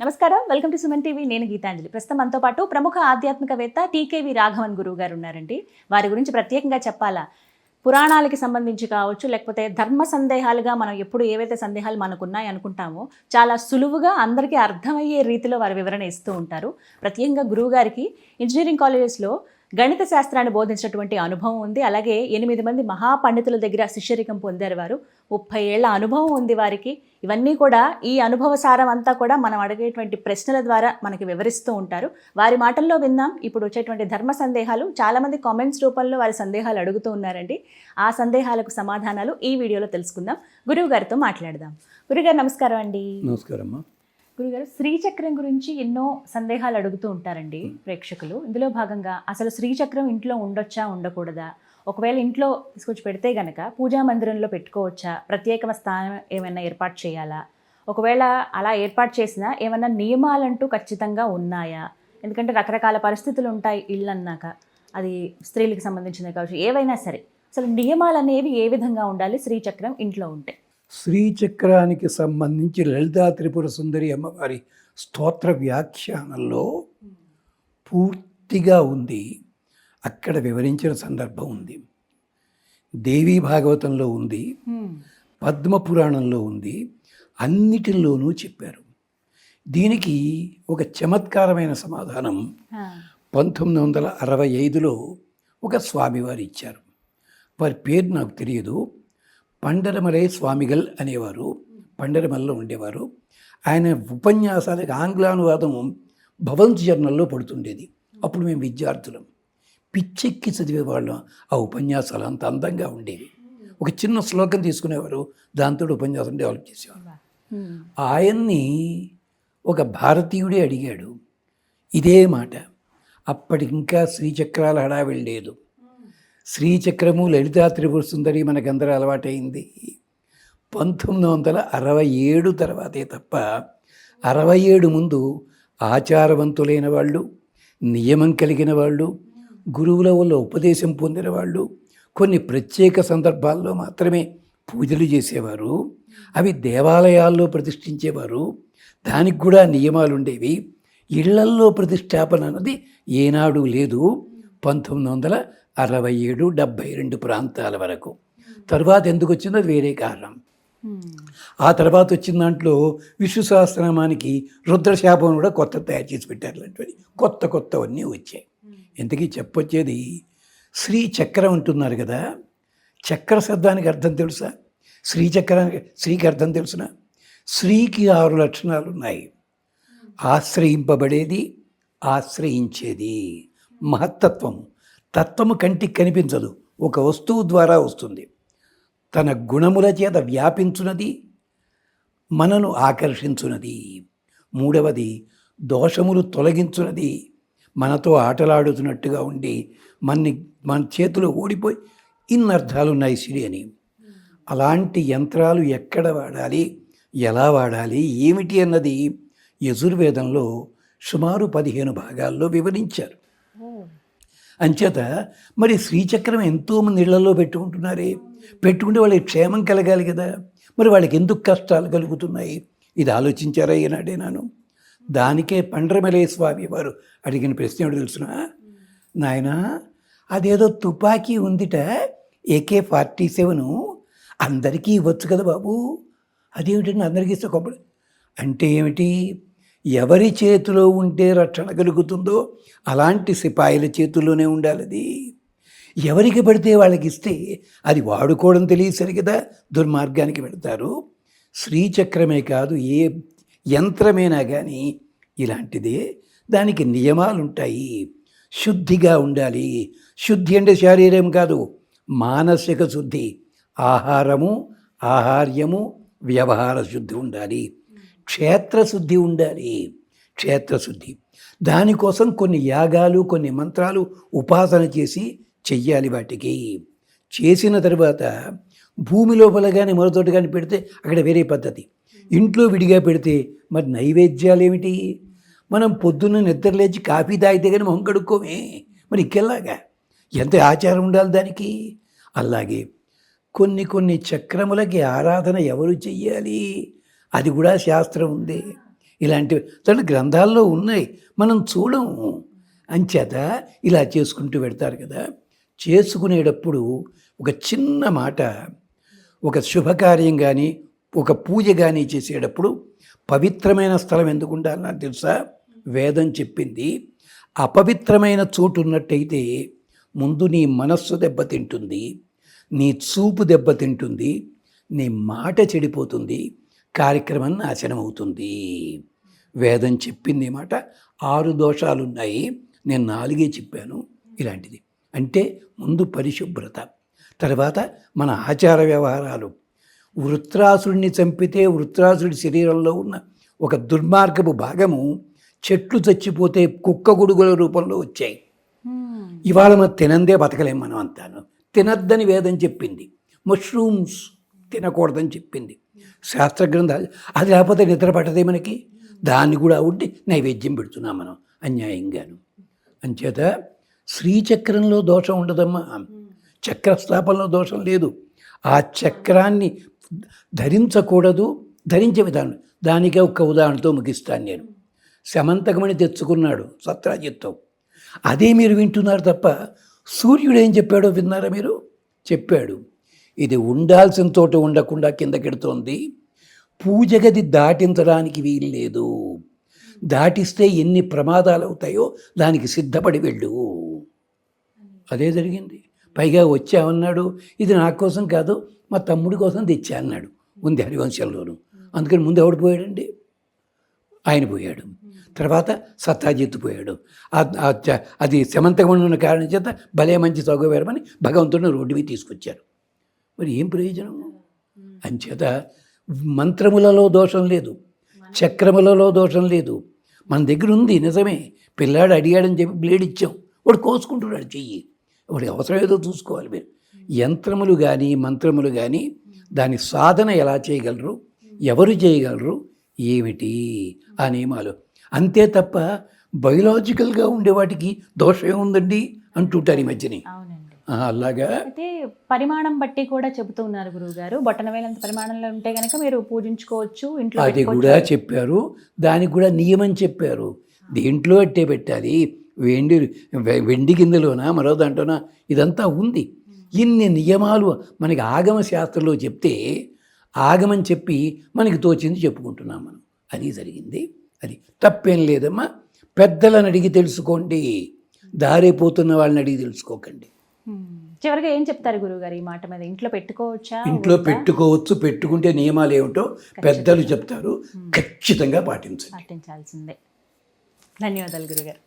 నమస్కారం. Welcome to Suman TV. నేను గీతాంజలి. ప్రస్తుతం మనతో పాటు ప్రముఖ ఆధ్యాత్మికవేత్త టీకేవి రాఘవన్ గురువు గారు ఉన్నారండి. వారి గురించి ప్రత్యేకంగా చెప్పాలా? పురాణాలకి సంబంధించి కావచ్చు లేకపోతే ధర్మ సందేహాలుగా మనం ఎప్పుడు ఏవైతే సందేహాలు మనకున్నాయి అనుకుంటామో చాలా సులువుగా అందరికీ అర్థమయ్యే రీతిలో వారి వివరణ ఇస్తూ ఉంటారు. ప్రత్యేకంగా గురువు గారికి ఇంజనీరింగ్ కాలేజెస్లో గణిత శాస్త్రాన్ని బోధించినటువంటి అనుభవం ఉంది. అలాగే ఎనిమిది మంది మహాపండితుల దగ్గర శిష్యరికం పొందారు వారు. ముప్పై ఏళ్ళ అనుభవం ఉంది వారికి. ఇవన్నీ కూడా ఈ అనుభవ సారం అంతా కూడా మనం అడిగేటువంటి ప్రశ్నల ద్వారా మనకి వివరిస్తూ ఉంటారు. వారి మాటల్లో విన్నాం. ఇప్పుడు వచ్చేటువంటి ధర్మ సందేహాలు. చాలామంది కామెంట్స్ రూపంలో వారి సందేహాలు అడుగుతూ ఉన్నారండి. ఆ సందేహాలకు సమాధానాలు ఈ వీడియోలో తెలుసుకుందాం. గురువు గారితో మాట్లాడదాం. గురుగారు నమస్కారం అండి. నమస్కారం అమ్మా. గురుగారు శ్రీచక్రం గురించి ఎన్నో సందేహాలు అడుగుతూ ఉంటారండి ప్రేక్షకులు. ఇందులో భాగంగా అసలు శ్రీచక్రం ఇంట్లో ఉండొచ్చా ఉండకూడదా? ఒకవేళ ఇంట్లో తీసుకొచ్చి పెడితే గనక పూజా మందిరంలో పెట్టుకోవచ్చా? ప్రత్యేక స్థానం ఏమైనా ఏర్పాటు చేయాలా? ఒకవేళ అలా ఏర్పాటు చేసినా ఏమైనా నియమాలంటూ ఖచ్చితంగా ఉన్నాయా? ఎందుకంటే రకరకాల పరిస్థితులు ఉంటాయి ఇళ్ళు అన్నాక అది స్త్రీలకు సంబంధించినవి కావచ్చు ఏవైనా సరే. అసలు నియమాలు అనేవి ఏ విధంగా ఉండాలి? శ్రీచక్రం ఇంట్లో ఉంటే. శ్రీచక్రానికి సంబంధించి లలితా త్రిపుర సుందరి అమ్మవారి స్తోత్ర వ్యాఖ్యానంలో పూర్తిగా ఉంది. అక్కడ వివరించిన సందర్భం ఉంది. దేవీ భాగవతంలో ఉంది. పద్మ పురాణంలో ఉంది. అన్నిటిల్లోనూ చెప్పారు. దీనికి ఒక చమత్కారమైన సమాధానం పంతొమ్మిది వందల అరవై ఐదులో ఒక స్వామివారు ఇచ్చారు. వారి పేరు నాకు తెలియదు. పండరమలై స్వామిగల్ అనేవారు. పండరమల్లో ఉండేవారు. ఆయన ఉపన్యాసాలకు ఆంగ్లానువాదం భవంత్ జర్నల్లో పడుతుండేది. అప్పుడు మేము విద్యార్థులం. పిచ్చెక్కి చదివేవాళ్ళం ఆ ఉపన్యాసాలు అంత అందంగా ఉండేవి. ఒక చిన్న శ్లోకం తీసుకునేవారు. దాంతో ఉపన్యాసం డెవలప్ చేసేవారు. ఆయన్ని ఒక భారతీయుడే అడిగాడు. ఇదే మాట. అప్పటికి ఇంకా శ్రీచక్రాల హడావిడి లేదు. శ్రీచక్రము లలితా త్రిపుర సుందరి మనకందరూ అలవాటైంది పంతొమ్మిది వందల అరవై ఏడు తర్వాతే తప్ప అరవై ఏడు ముందు ఆచారవంతులైన వాళ్ళు నియమం కలిగిన వాళ్ళు గురువుల వల్ల ఉపదేశం పొందిన వాళ్ళు కొన్ని ప్రత్యేక సందర్భాల్లో మాత్రమే పూజలు చేసేవారు అవి దేవాలయాల్లో ప్రతిష్ఠించేవారు దానికి కూడా నియమాలు ఉండేవి ఇళ్ళల్లో ప్రతిష్టాపన అన్నది ఏనాడు లేదు. పంతొమ్మిది వందల అరవై ఏడు డెబ్భై రెండు ప్రాంతాల వరకు. తర్వాత ఎందుకు వచ్చిందో వేరే కారణం. ఆ తర్వాత వచ్చిన దాంట్లో విశ్వ సహస్రనామానికి రుద్రశాపం కూడా కొత్త తయారు చేసి పెట్టారు అలాంటివి కొత్త కొత్తవన్నీ వచ్చాయి. ఇంతకీ చెప్పొచ్చేది శ్రీ చక్రం అంటున్నారు కదా. చక్ర శబ్దానికి అర్థం తెలుసా? శ్రీచక్రానికి శ్రీకి అర్థం తెలుసిన? శ్రీకి ఆరు లక్షణాలు ఉన్నాయి ఆశ్రయింపబడేది ఆశ్రయించేది. మహత్తత్వం తత్వము కంటికి కనిపించదు. ఒక వస్తువు ద్వారా వస్తుంది. తన గుణముల చేత వ్యాపించున్నది మనను ఆకర్షించున్నది మూడవది దోషములు తొలగించున్నది మనతో ఆటలాడుతున్నట్టుగా ఉండి మన్ని మన చేతిలో ఓడిపోయి ఇన్ని అర్థాలు ఉన్నాయి సిరి అని. అలాంటి యంత్రాలు ఎక్కడ వాడాలి? ఎలా వాడాలి? ఏమిటి అన్నది యజుర్వేదంలో సుమారు పదిహేను భాగాల్లో వివరించారు. అంచేత మరి శ్రీచక్రం ఎంతోమంది ఇళ్ళలో పెట్టుకుంటున్నారే పెట్టుకుంటే వాళ్ళకి క్షేమం కలగాలి కదా. మరి వాళ్ళకి ఎందుకు కష్టాలు కలుగుతున్నాయి? ఇది ఆలోచించారా ఈనాడే నాను? దానికే పండ్రమలే స్వామి వారు అడిగిన ప్రశ్న ఏమిటి తెలుసిన? నాయన అదేదో తుపాకీ ఉందిట ఏకే ఫార్టీ సెవెను. అందరికీ ఇవ్వచ్చు కదా బాబు. అదేమిటండి అందరికీ ఇస్తే కొబ్బరి? అంటే ఏమిటి? ఎవరి చేతిలో ఉంటే రక్షణ కలుగుతుందో అలాంటి సిపాయిల చేతుల్లోనే ఉండాలి అది. ఎవరికి పడితే వాళ్ళకి ఇస్తే అది వాడుకోవడం తెలియసరి కదా దుర్మార్గానికి పెడతారు శ్రీచక్రమే కాదు ఏ యంత్రమైనా కానీ ఇలాంటిదే. దానికి నియమాలు ఉంటాయి శుద్ధిగా ఉండాలి. శుద్ధి అంటే శారీరం కాదు మానసిక శుద్ధి. ఆహారము ఆహార్యము వ్యవహార శుద్ధి ఉండాలి. క్షేత్రశుద్ధి ఉండాలి. క్షేత్రశుద్ధి. దానికోసం కొన్ని యాగాలు కొన్ని మంత్రాలు ఉపాసన చేసి చెయ్యాలి వాటికి. చేసిన తర్వాత భూమి లోపల కానీ మరోతోటి కానీ పెడితే అక్కడ వేరే పద్ధతి. ఇంట్లో విడిగా పెడితే మరి నైవేద్యాలు ఏమిటి మనం పొద్దున్న నిద్రలేచి కాఫీ తాగితే కానీ మొహం కడుక్కోమే. మరి ఇంకెలాగా? ఎంత ఆచారం ఉండాలి దానికి? అలాగే కొన్ని కొన్ని చక్రములకి ఆరాధన ఎవరు చెయ్యాలి? అది కూడా శాస్త్రం ఉంది. ఇలాంటివి తన గ్రంథాల్లో ఉన్నాయి. మనం చూడము. అంచేత ఇలా చేసుకుంటూ పెడతారు కదా. చేసుకునేటప్పుడు ఒక చిన్న మాట ఒక శుభకార్యం కానీ ఒక పూజ కానీ చేసేటప్పుడు పవిత్రమైన స్థలం ఎందుకు ఉండాలి నాకు తెలుసా? వేదం చెప్పింది. అపవిత్రమైన చోటు ఉన్నట్టయితే ముందు నీ మనస్సు దెబ్బతింటుంది నీ చూపు దెబ్బతింటుంది నీ మాట చెడిపోతుంది. కార్యక్రమం నాశనం అవుతుంది వేదం చెప్పింది మాట ఆరు దోషాలు ఉన్నాయి నేను నాలుగే చెప్పాను ఇలాంటిది. అంటే ముందు పరిశుభ్రత తర్వాత మన ఆచార వ్యవహారాలు. వృత్రాసుడిని చంపితే వృత్రాసుడి శరీరంలో ఉన్న ఒక దుర్మార్గపు భాగము చెట్లు చచ్చిపోతే కుక్క గొడుగుల రూపంలో వచ్చాయి. హ్మ్. ఇవాళ మనం తినందే బతకలేం మనం అంతాను తినద్దని వేదం చెప్పింది. మష్రూమ్స్ తినకూడదని చెప్పింది. శాస్త్ర గ్రంథాలు అది లేకపోతే నిద్ర పట్టదే మనకి? దాన్ని కూడా ఉండి నైవేద్యం పెడుతున్నాం మనం అన్యాయంగాను. అంచేత శ్రీచక్రంలో దోషం ఉండదమ్మా. చక్రస్థాపనలో దోషం లేదు. ఆ చక్రాన్ని ధరించకూడదు ధరించే విధానం. దానికే ఒక ఉదాహరణతో ముగిస్తాను నేను. శమంతకమని తెచ్చుకున్నాడు సత్రాజిత్తో. అదే మీరు వింటున్నారు తప్ప సూర్యుడు ఏం చెప్పాడో విన్నారా మీరు? చెప్పాడు. ఇది ఉండాల్సిన చోట ఉండకుండా కిందకెడుతోంది. పూజ గది దాటించడానికి వీలు లేదు. దాటిస్తే ఎన్ని ప్రమాదాలు అవుతాయో దానికి సిద్ధపడి వెళ్ళు. అదే జరిగింది. పైగా వచ్చామన్నాడు ఇది నా కోసం కాదు మా తమ్ముడి కోసం తెచ్చా అన్నాడు. ఉంది హరివంశంలోను. అందుకని ముందు ఎవడు పోయాడండి? ఆయన పోయాడు. తర్వాత సత్తాజిత్తు పోయాడు. అది శమంతగా ఉన్న కారణం చేత భలే మంచి సౌగవేరమని భగవంతుడిని రోడ్డు మీద తీసుకొచ్చారు. మరి ఏం ప్రయోజనం అంచేత మంత్రములలో దోషం లేదు చక్రములలో దోషం లేదు. మన దగ్గర ఉంది నిజమే. పిల్లాడు అడిగాడని చెప్పి బ్లేడ్ ఇచ్చాం. వాడు కోసుకుంటున్నాడు చెయ్యి. వాడి అవసరం ఏదో చూసుకోవాలి మీరు. యంత్రములు కానీ మంత్రములు కానీ దాని సాధన ఎలా చేయగలరు? ఎవరు చేయగలరు? ఏమిటి? ఆ నియమాలు. అంతే తప్ప బయలాజికల్గా ఉండే వాటికి దోషం ఏముందండి? అంటుంటారు ఈ మధ్యని. అలాగా. అయితే పరిమాణం బట్టి కూడా చెబుతూ ఉన్నారు గురువు గారు బొట్టన వేలంత పరిమాణంలో ఉంటే గనక మీరు పూజించుకోవచ్చు ఇంట్లో అది. కూడా చెప్పారు. దానికి కూడా నియమం చెప్పారు. దేంట్లో అట్టే పెట్టాలి. వెండి వెండి కిందలోనా మరో దాంట్లోనా ఇదంతా ఉంది. ఇన్ని నియమాలు మనకి ఆగమ శాస్త్రంలో చెప్తే ఆగమని చెప్పి మనకి తోచింది చెప్పుకుంటున్నాం మనం. అది జరిగింది. అది తప్పేం లేదమ్మా. పెద్దలను అడిగి తెలుసుకోండి. దారైపోతున్న వాళ్ళని అడిగి తెలుసుకోకండి. చివరిగా ఏం చెప్తారు గురువు గారు ఈ మాట మీద? ఇంట్లో పెట్టుకోవచ్చా? ఇంట్లో? పెట్టుకోవచ్చు పెట్టుకుంటే నియమాలు ఏమిటో పెద్దలు చెప్తారు. ఖచ్చితంగా పాటించండి. పాటించాల్సిందే. ధన్యవాదాలు గురుగారు